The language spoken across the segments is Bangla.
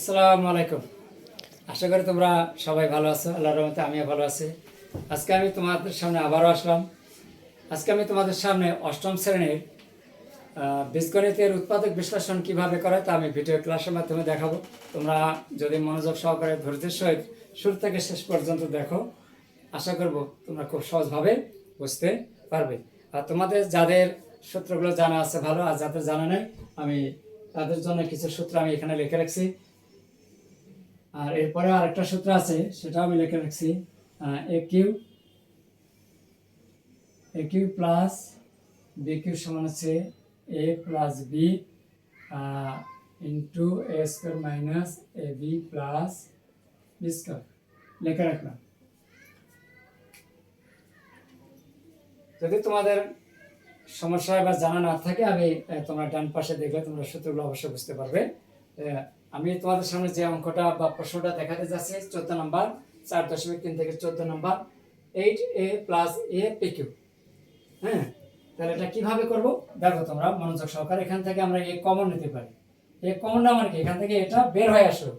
আসসালামু আলাইকুম। আশা করি তোমরা সবাই ভালো আছো, আল্লাহর রহমতে আমিও ভালো আছি। আজকে আমি তোমাদের সামনে আবারও আসলাম। আজকে আমি তোমাদের সামনে অষ্টম শ্রেণির বীজগণিতের উৎপাদক বিশ্লেষণ কীভাবে করে তা আমি ভিডিও ক্লাসের মাধ্যমে দেখাবো। তোমরা যদি মনোযোগ সহকারে ধৈর্যের সহিত শুরু থেকে শেষ পর্যন্ত দেখো, আশা করব তোমরা খুব সহজভাবে বুঝতে পারবে। আর তোমাদের যাদের সূত্রগুলো জানা আছে ভালো, আর যাদের জানা নেই, আমি তাদের জন্য কিছু সূত্র আমি এখানে লিখে রাখছি। আর এরপরে আরেকটা সূত্র আছে, সেটাও আমি লিখে রাখছি। A cube A plus B cube সমান হচ্ছে A plus B into A square minus A B plus B square লিখে রাখলাম। যদি তোমাদের সমস্যা বা জানা না থাকে, আমি তোমরা ডান পাশে দেখলে তোমরা সূত্রগুলো অবশ্যই বুঝতে পারবে। আমি তোমাদের সামনে যে অঙ্কটা বা প্রশ্নটা দেখাতে যাচ্ছি, চোদ্দ নাম্বার, চার দশমিক তিন থেকে চোদ্দ number eight a plus a p cube হ্যাঁ তাহলে এটা কীভাবে করব? দেখো তোমরা, মনোযোগ সহকারে এখান থেকে আমরা এ কমন নিতে পারি। এ কমন কমনটা মানে কি? এখান থেকে এটা বের হয়ে আসলো।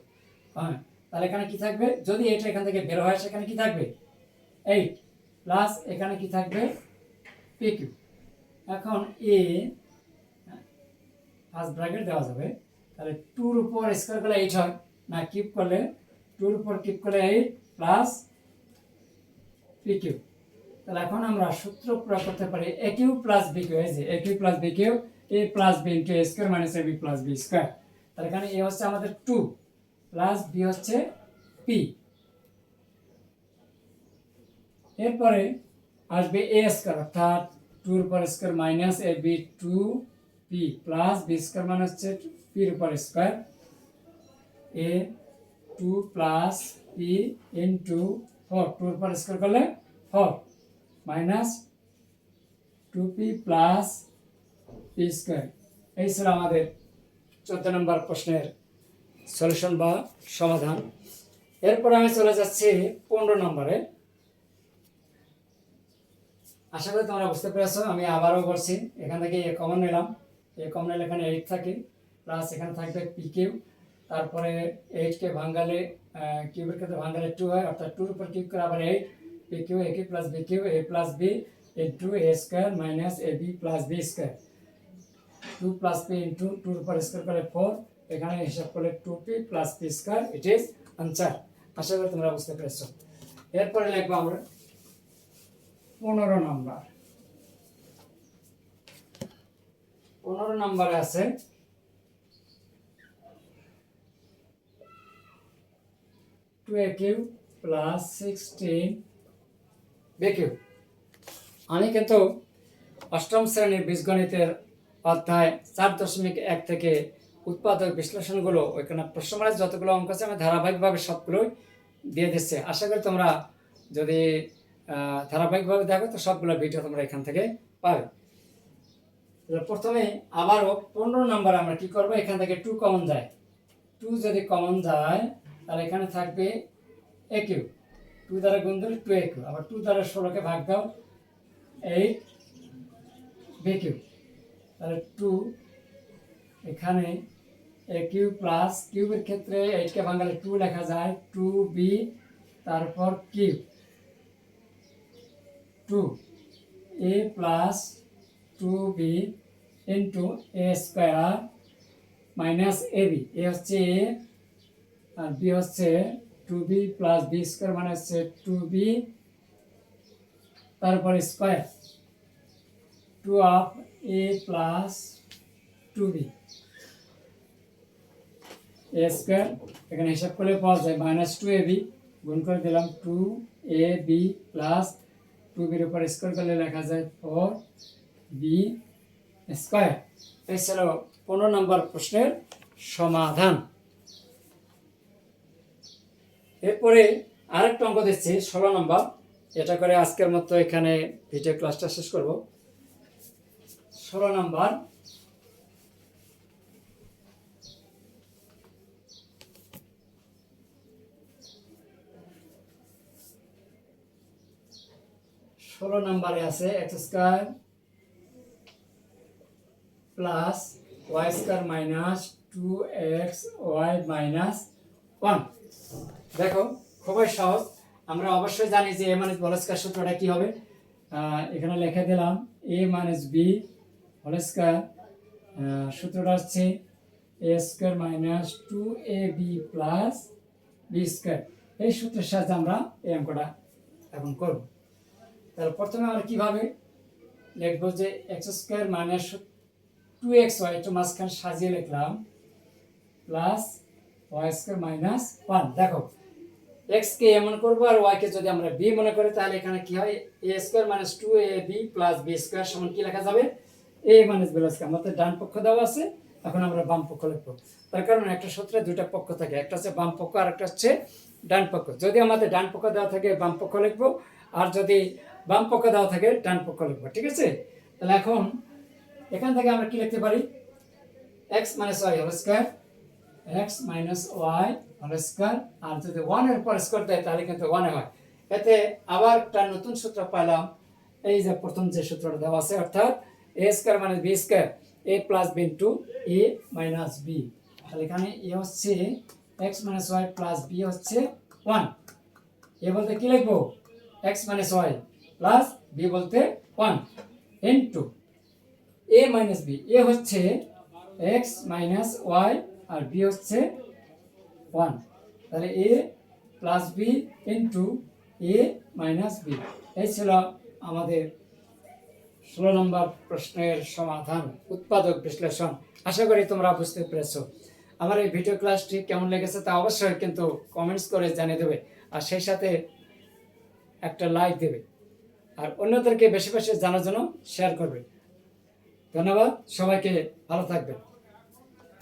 হ্যাঁ তাহলে এখানে কি থাকবে? যদি এটা এখান থেকে বের হয়ে আসে এখানে কি থাকবে? এইট প্লাস এখানে কি থাকবে? পি কিউ এখন এ ফার্স্ট ব্র্যাকেট দেওয়া যাবে। তাহলে টুর উপর স্কোয়ার করলে এইট হয়। না কিপ করলে টুর উপর কিপ করলে এইট প্লাস পি কিউ তাহলে এখন আমরা সূত্র প্রয়োগ করতে পারি a cube plus b cube এই যে a cube plus b cube a plus b into a square minus a b plus b square. তাহলে এখানে এ হচ্ছে আমাদের টু প্লাস বি হচ্ছে পি। এরপরে আসবে এ স্কোয়ার, অর্থাৎ টুর উপর square minus a b two p plus b square মানে হচ্ছে পির উপর square a two plus p into four টুর উপর স্কোয়ার করলে four minus two p plus p square. এই ছিল আমাদের চোদ্দ নম্বর প্রশ্নের সলিউশন বা সমাধান। এরপর আমি চলে যাচ্ছি পনেরো নম্বরে। আশা করি তোমরা বুঝতে পেরেছ, আমি আবারও করছি এখান থেকে এ কমন নিলাম। এ কমন নিলে এখানে এইট থাকে। প্লাস এখানে থাকবে পি কিউ তারপরে এইটকে ভাঙ্গালে কিউবের ক্ষেত্রে ভাঙ্গালে টু হয়, অর্থাৎ টুর উপর কিউব করে আবার eight p cube a cube plus b cube a plus b into a square minus a b plus b square two plus p into টুর উপর স্কোয়ার করে ফোর এখানে হিসাব করলে two p plus p square it is answer আশা করি তোমরা বুঝতে পেরেছ। এরপরে লিখব আমরা পনেরো নম্বর পনেরো নম্বরে আছে two a cube plus sixteen b cube আমি কিন্তু অষ্টম শ্রেণির বীজগণিতের অধ্যায় চার দশমিক এক থেকে উৎপাদক বিশ্লেষণগুলো ওইখানে প্রশ্নমালের যতগুলো অঙ্ক আছে আমি ধারাবাহিকভাবে সবগুলোই দিয়ে দিচ্ছে। আশা করি তোমরা যদি ধারাবাহিকভাবে দেখো তো সবগুলো ভিডিও তোমরা এখান থেকে পাবে। প্রথমে আবারও পনেরো নাম্বার আমরা কি করব? এখান থেকে টু কমন যায়। টু যদি কমন যায় তাহলে এখানে থাকবে এ কিউ টু দ্বারা গুণ দিলে টু এ আবার টু দ্বারা ষোলোকে ভাগ দাও এইট বি কিউ তাহলে টু এখানে এ কিউ প্লাস কিউবের ক্ষেত্রে এইটকে ভাঙালে টু লেখা যায় টু বি তারপর cube two a plus two b into a square minus a b a হচ্ছে এ আর বি হচ্ছে two b plus b square মানে হচ্ছে টু বি তারপর square two of a plus two b a square এখানে হিসাব করলে পাওয়া যায় মাইনাস টু এ বি গুণ করে দিলাম two a b plus two বির উপর স্কোয়ার করলে লেখা যায় ফোর বি স্কোয়ার ছিল পনেরো নম্বর প্রশ্নের সমাধান। এরপরে আরেকটা অঙ্ক দিচ্ছি, ষোলো নম্বর। এটা করে আজকের মতো এখানে ভিডিও ক্লাসটা শেষ করব। ষোলো নম্বর। ষোলো নম্বরে আছে x square plus y square minus two x y minus one দেখো, খুবই সহজ। আমরা অবশ্যই জানি যে এ মাইনাস বল স্কয়ার সূত্রটা কি হবে। এখানে লিখে দিলাম, এ মাইনাস বি হোল সূত্রটা হচ্ছে a square minus two a b plus b square. এই সূত্রের সাহায্যে আমরা এই অঙ্কটা এখন করব। তাহলে প্রথমে আমরা কীভাবে লিখব যে x square minus two x y, একটু মাঝখানে সাজিয়ে লিখলাম, plus y square minus one. দেখো এক্স কে এমন করব আর ওয়াই কে যদি আমরা বি মনে করি, তাহলে এখানে কি হয়? A square minus two a b plus b square সমান কি লেখা যাবে? এ মাইনাস বি স্কোয়ার আমাদের ডান পক্ষ দেওয়া আছে, এখন আমরা বাম পক্ষ লিখব। তার কারণ একটা সূত্রে দুইটা পক্ষ থাকে, একটা হচ্ছে বাম পক্ষ আর একটা হচ্ছে ডান পক্ষ। যদি আমাদের ডান পক্ষ দেওয়া থাকে, বাম পক্ষ লিখব, আর যদি বাম পক্ষ দেওয়া থাকে, ডান পক্ষ লিখব, ঠিক আছে? তাহলে এখন এখান থেকে আমরা কি লিখতে পারি? X minus y whole square x minus y whole square আর যদি ওয়ানের পর স্কোয়ার দেয়, তাহলে কিন্তু ওয়ানে হয়। এতে আবার একটা নতুন সূত্র পাইলাম। এই যে প্রথম যে সূত্রটা দেওয়া আছে, অর্থাৎ এ স্কোয়ার মানে b square a plus b into a minus b তাহলে এখানে এ হচ্ছে x minus y plus b হচ্ছে ওয়ান এ বলতে কি লিখব? X minus y plus b বলতে one into a minus b a হচ্ছে এক্স মাইনাস ওয়াই আর বি হচ্ছে ওয়ান তাহলে a plus b into a minus b এই ছিল আমাদের ষোলো নম্বর প্রশ্নের সমাধান, উৎপাদক বিশ্লেষণ। আশা করি তোমরা বুঝতে পেরেছ। আমার এই ভিডিও ক্লাসটি কেমন লেগেছে তা অবশ্যই কিন্তু কমেন্টস করে জানিয়ে দেবে। আর সেই সাথে একটা লাইক দেবে। আর অন্যদেরকে বেশি বেশি জানার জন্য শেয়ার করবে। ধন্যবাদ। সবাইকে ভালো থাকবেন।